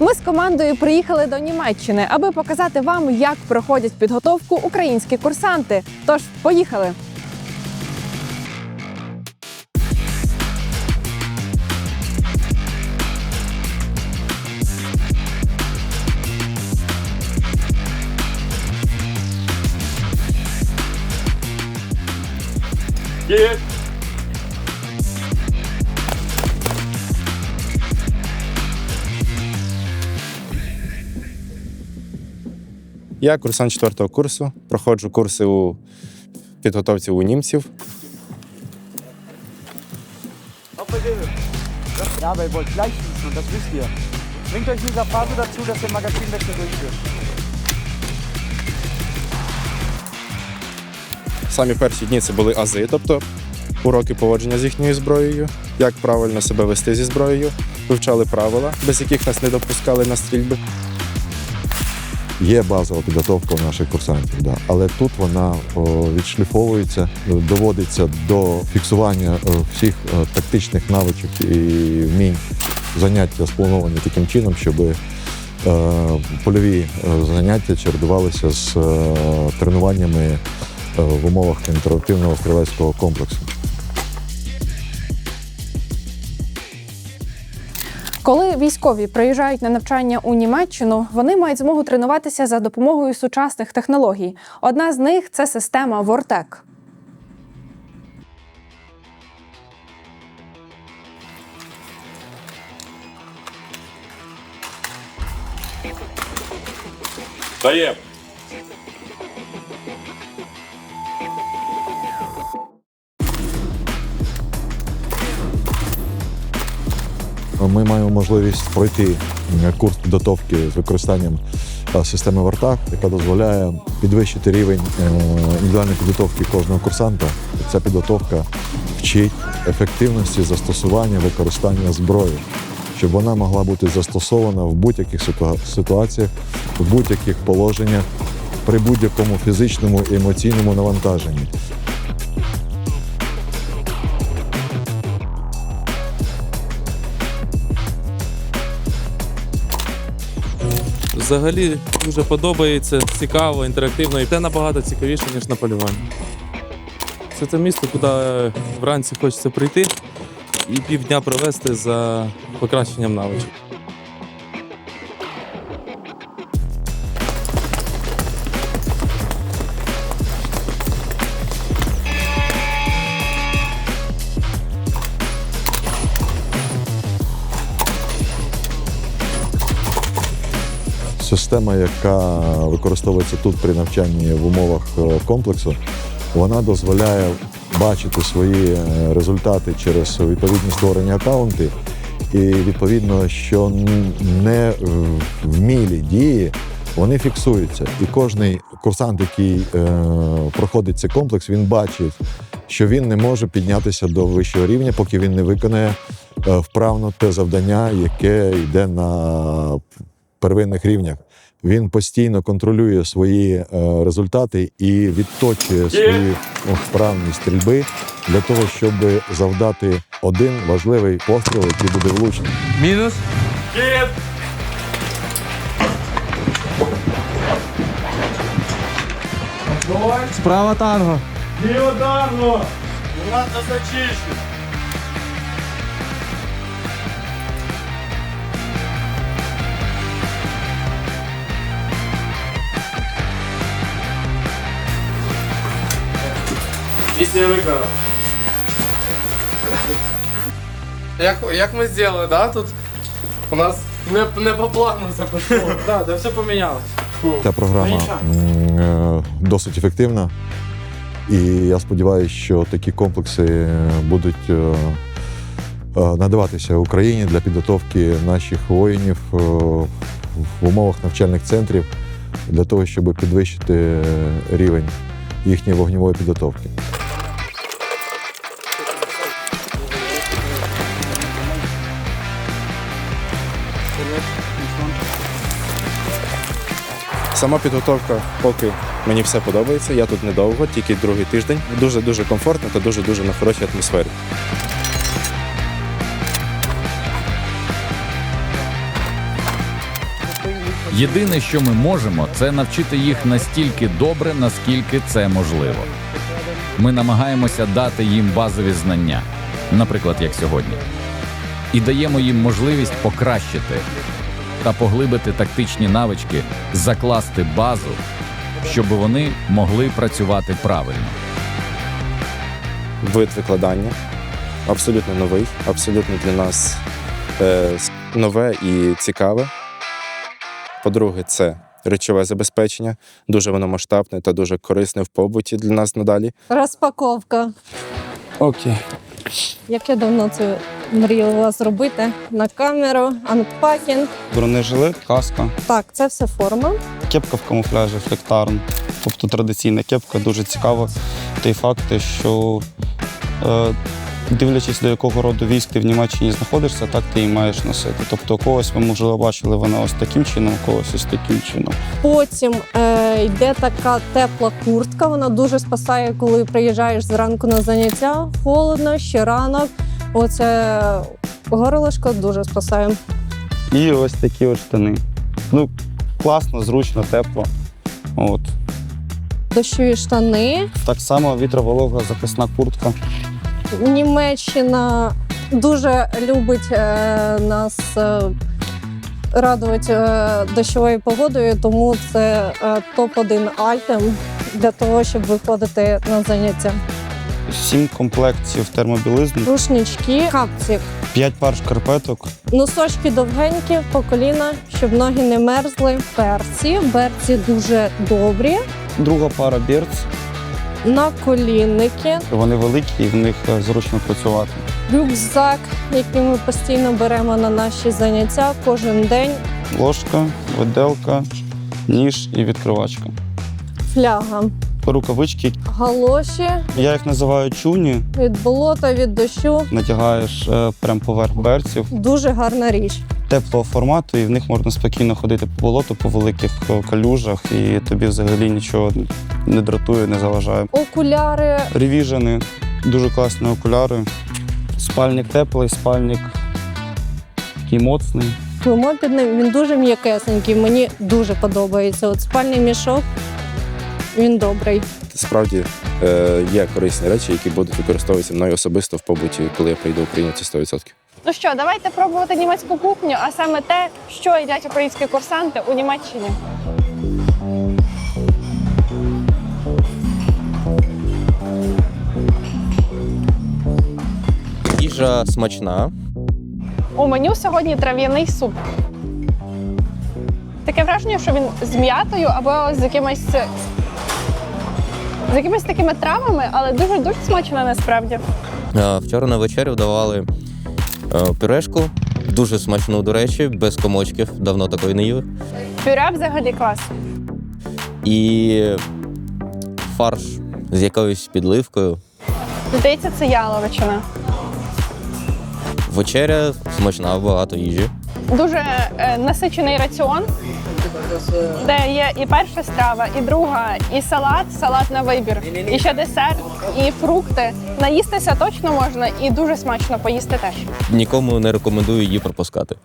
Ми з командою приїхали до Німеччини, аби показати вам, як проходять підготовку українські курсанти. Тож, поїхали! Geht! Я курсант четвертого курсу, проходжу курси у підготовці у німців. Ja, aber ihr wollt gleich schießen und das wisst ihr. Bringt euch in dieser Phase dazu, dass ihr Magazinwechsel durchführt. Самі перші дні це були ази, тобто уроки поводження з їхньою зброєю, як правильно себе вести зі зброєю, вивчали правила, без яких нас не допускали на стрільби. Є базова підготовка у наших курсантів, да. але тут вона відшліфовується, доводиться до фіксування е, всіх е, тактичних навичок і вмінь. Заняття сплановані таким чином, щоб е, польові е, заняття чередувалися з е, тренуваннями е, в умовах інтерактивного стрілецького комплексу. Коли військові приїжджають на навчання у Німеччину, вони мають змогу тренуватися за допомогою сучасних технологій. Одна з них це система Вортек. Даем! Ми маємо можливість пройти е, курс підготовки з використанням е, системи Вартак, яка дозволяє підвищити рівень е, індивідуальної підготовки кожного курсанта. Ця підготовка вчить ефективності застосування використання зброї, щоб вона могла бути застосована в будь-яких ситуаціях, в будь-яких положеннях, при будь-якому фізичному і емоційному навантаженні. Взагалі дуже подобається, цікаво, інтерактивно і це набагато цікавіше, ніж на полюванні. Це те місто, куди вранці хочеться прийти і півдня провести за покращенням навичок. Система, яка використовується тут при навчанні в умовах е, комплексу, вона дозволяє бачити свої е, результати через відповідні створені акаунти. І відповідно, що не вмілі дії, вони фіксуються. І кожний курсант, який е, проходить цей комплекс, він бачить, що він не може піднятися до вищого рівня, поки він не виконає е, вправно те завдання, яке йде на первинних рівнях. Він постійно контролює свої е, результати і відточує свої вправні стрільби для того, щоб завдати один важливий постріл, який буде влучним. Minus. Geht! Справа танго. І ударно! Ладно, зачищу! Місія виконана. Як, як ми зробили, да? Тут у нас не, не по плану все пішло. да, да, все помінялось. Ця програма м, е, досить ефективна. І я сподіваюся, що такі комплекси е, будуть е, е, надаватися Україні для підготовки наших воїнів е, в умовах навчальних центрів для того, щоб підвищити е, рівень їхньої вогневої підготовки. Сама підготовка, поки мені все подобається. Я тут недовго, тільки другий тиждень. Дуже дуже комфортно та дуже дуже на хорошій атмосфері. Єдине, що ми можемо, це навчити їх настільки добре, наскільки це можливо. Ми намагаємося дати їм базові знання, наприклад, як сьогодні, і даємо їм можливість покращити та поглибити тактичні навички, закласти базу, щоб вони могли працювати правильно. Вид викладання абсолютно новий, абсолютно для нас е, нове і цікаве. По-друге, це речове забезпечення. Дуже воно масштабне та дуже корисне в побуті для нас надалі. Розпаковка. Окей. Як я давно це мріяла зробити на камеру, анпакінг. Бронежилет, каска, Так, це все форма. кепка в камуфляжі, флектарн. Тобто традиційна кепка дуже цікава. Той факт, що е, дивлячись, до якого роду військ ти в Німеччині знаходишся, так ти і маєш носити. Тобто когось ми, можливо, бачили вона ось таким чином, когось ось таким чином. Потім е, йде така тепла куртка. Вона дуже спасає, коли приїжджаєш зранку на заняття. Холодно, ще ранок. Оце горлишко дуже спасає. І ось такі от штани. Ну, класно, зручно, тепло. От. Дощові штани. Так само вітроволога захисна куртка. Німеччина дуже любить е, нас е, радувати е, дощовою погодою, тому це е, топ-1 айтем для того, щоб виходити на заняття. Сім комплектів термобілизни, Рушнички, капці, п'ять пар шкарпеток, носочки довгенькі по коліна, щоб ноги не мерзли. Берці, берці дуже добрі. друга пара бірц. Наколінники, Вони великі і в них е, зручно працювати. рюкзак, який ми постійно беремо на наші заняття кожен день. Ложка, виделка, ніж і відкривачка. Фляга. Рукавички, Галоші я їх називаю чуні. від болота, від дощу. Натягаєш е, прямо поверх берців Дуже гарна річ. Теплого формату, і в них можна спокійно ходити по болоту, по великих калюжах, і тобі взагалі нічого не дратує, не заважає. Окуляри. Ревіжени, дуже класні окуляри. Спальник теплий, спальник такий моцний. Клеймо під ним він дуже м'якесенький. Мені дуже подобається. От спальний мішок. Він добрий. Справді е, є корисні речі, які будуть використовуватися мною особисто в побуті, коли я прийду в Україну, це 100%. Ну що, давайте пробувати німецьку кухню, а саме те, що їдять українські курсанти у Німеччині. Їжа смачна. У меню сьогодні трав'яний суп. Таке враження, що він з м'ятою або з якимось. З якимись такими травами, але дуже дуже смачно насправді. Е, Вчора на вечерю давали пюрешку, дуже смачну, до речі, без комочків, давно такої не їв. Пюре взагалі клас. І фарш з якоюсь підливкою. Здається, це яловичина. Вечеря смачна, багато їжі. Дуже е, насичений раціон, де є і перша страва, і друга, і салат, салат на вибір, і ще десерт, і фрукти. Наїстися точно можна, і дуже смачно поїсти теж. Нікому не рекомендую її пропускати.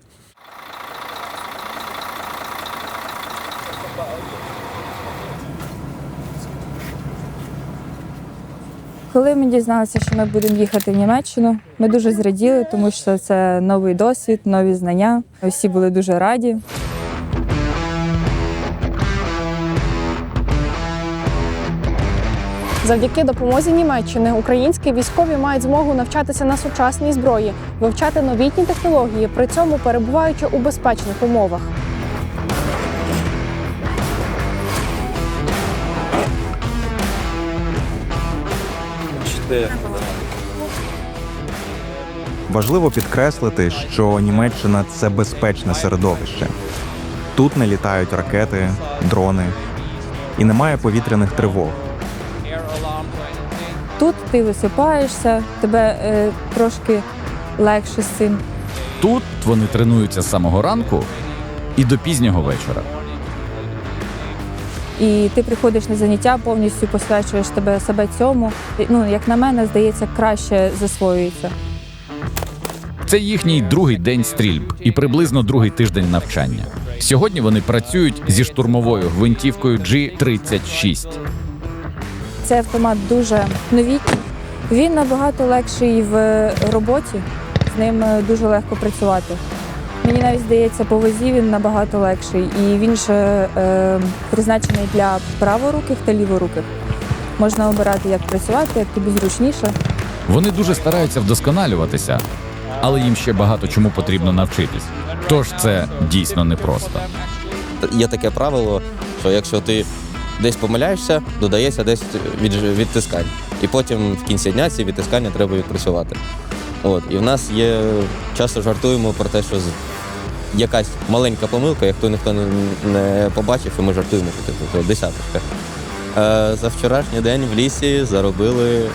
Коли ми дізналися, що ми будемо їхати в Німеччину, ми дуже зраділи, тому що це новий досвід, нові знання. Всі були дуже раді. Завдяки допомозі Німеччини українські військові мають змогу навчатися на сучасній зброї, вивчати новітні технології, при цьому перебуваючи у безпечних умовах. Важливо підкреслити, що Німеччина це безпечне середовище. Тут не літають ракети, дрони і немає повітряних тривог. Тут ти висипаєшся, тебе е, трошки легше з цим. Тут вони тренуються з самого ранку і до пізнього вечора. І ти приходиш на заняття, повністю посвячуєш тебе себе цьому. І, Ну, як на мене, здається, краще засвоюється. Це їхній другий день стрільб і приблизно другий тиждень навчання. Сьогодні вони працюють зі штурмовою гвинтівкою G36. Цей автомат дуже новітній. Він набагато легший в роботі, з ним е, дуже легко працювати. Мені навіть здається, по вазі він набагато легший, і він же е, призначений для праворуких та ліворуких. Можна обирати, як працювати, як тобі зручніше. Вони дуже стараються вдосконалюватися, але їм ще багато чому потрібно навчитись. Тож це дійсно непросто. Є таке правило, що якщо ти десь помиляєшся, додається 10 від, відтискань. І потім в кінці дня ці відтискання треба відпрацювати. От. І в нас є, часто жартуємо про те, що з- якась маленька помилка, яку ніхто не, не побачив, і ми жартуємо, що типу то десяточка. Е, за вчорашній день в лісі заробили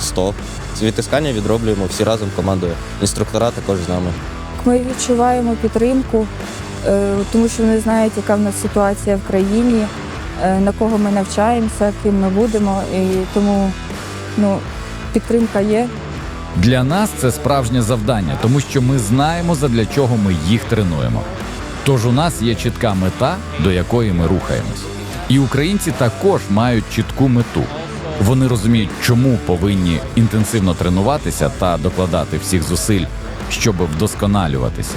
100. Ці відтискання відроблюємо всі разом командою. Інструктора також з нами. Ми відчуваємо підтримку, е, тому що вони знають, яка в нас ситуація в країні, на кого ми навчаємося, ким ми будемо. І тому ну, підтримка є. Для нас це справжнє завдання, тому що ми знаємо, задля чого ми їх тренуємо. Тож у нас є чітка мета, до якої ми рухаємось. І українці також мають чітку мету. Вони розуміють, чому повинні інтенсивно тренуватися та докладати всіх зусиль, щоб вдосконалюватися.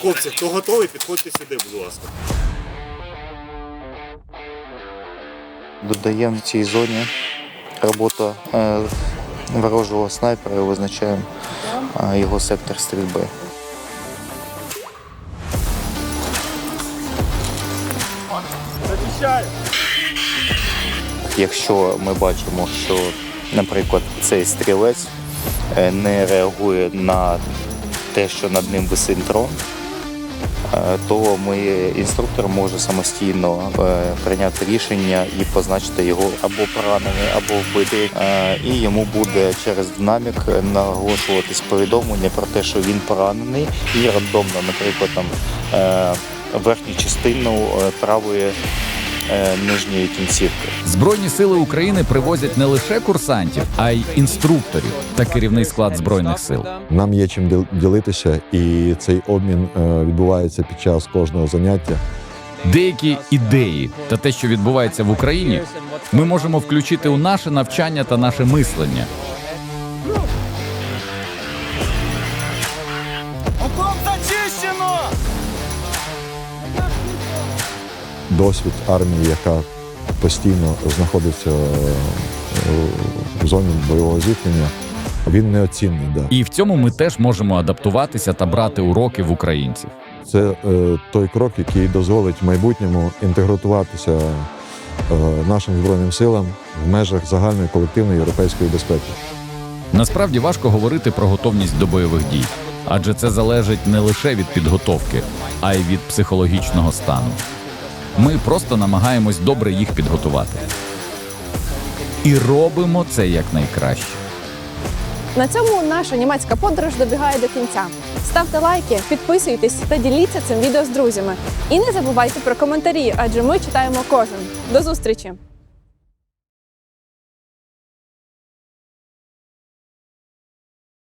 Хлопці, хто готовий, підходьте сюди, будь ласка. Додаємо в цій зоні робота е, ворожого снайпера і визначаємо е, його сектор стрільби. Якщо ми бачимо, що, наприклад, цей стрілець е, не реагує на те, що над ним висить дрон, то ми, інструктор може самостійно е, прийняти рішення і позначити його або поранений, або вбитий. Е, І йому буде через динамік наголошуватись повідомлення про те, що він поранений, і рандомно, наприклад, там е, верхню частину е, правої е, нижньої кінцівки. Збройні сили України привозять не лише курсантів, а й інструкторів та керівний склад збройних сил. Нам є чим діл- ділитися, і цей обмін е, відбувається під час кожного заняття. Деякі ідеї та те, що відбувається в Україні, ми можемо включити у наше навчання та наше мислення. Досвід армії, яка постійно знаходиться е, в зоні бойового зіткнення, він неоцінний. Да. І в цьому ми теж можемо адаптуватися та брати уроки в українців. Це е, той крок, який дозволить в майбутньому інтегруватися е, нашим збройним силам в межах загальної колективної європейської безпеки. Насправді важко говорити про готовність до бойових дій, адже це залежить не лише від підготовки, а й від психологічного стану. Ми просто намагаємось добре їх підготувати. І робимо це якнайкраще. На цьому наша німецька подорож добігає до кінця. Ставте лайки, підписуйтесь та діліться цим відео з друзями. І не забувайте про коментарі, адже ми читаємо кожен. До зустрічі!